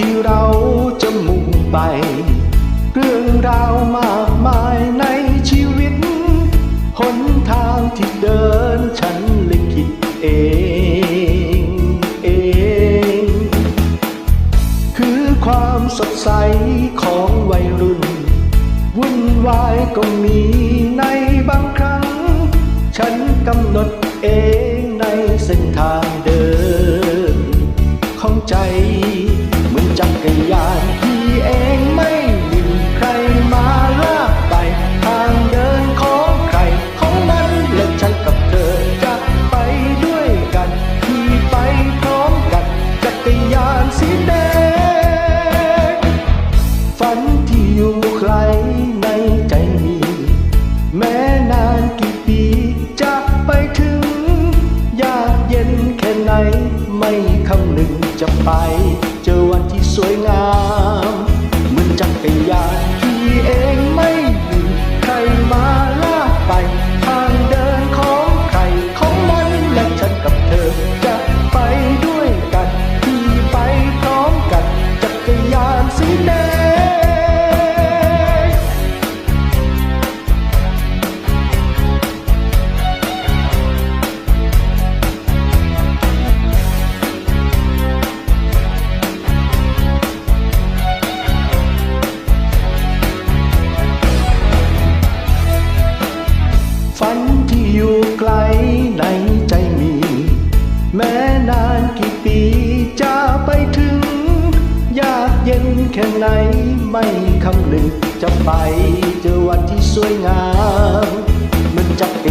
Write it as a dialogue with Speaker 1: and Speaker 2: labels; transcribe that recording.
Speaker 1: ที่เราจะมุ่งไป เรื่องราวมากมายในชีวิต หนทางที่เดินฉันลิขิตเองเอง คือความสดใสของวัยรุ่น วุ่นวายก็มีในบางครั้ง ฉันกำหนดเองในเส้นทางเดินของใจ จักรยานที่เองไม่มีใครมาลากไป ทางเดินของใครของมันและฉันกับเธอจะไปด้วยกันที่ไปพร้อมกันจักรยานสีแดงฝันที่อยู่ไกลในใจมี แม้นานกี่ปีจะไปถึง ยากเย็นแค่ไหนไม่คำนึงจะไป เจอวันที่ วยงาม เหมือนจักรยาน เย็นแค่ไหนไม่คำนึงจะไปเจอวันที่สวยงามมันจักร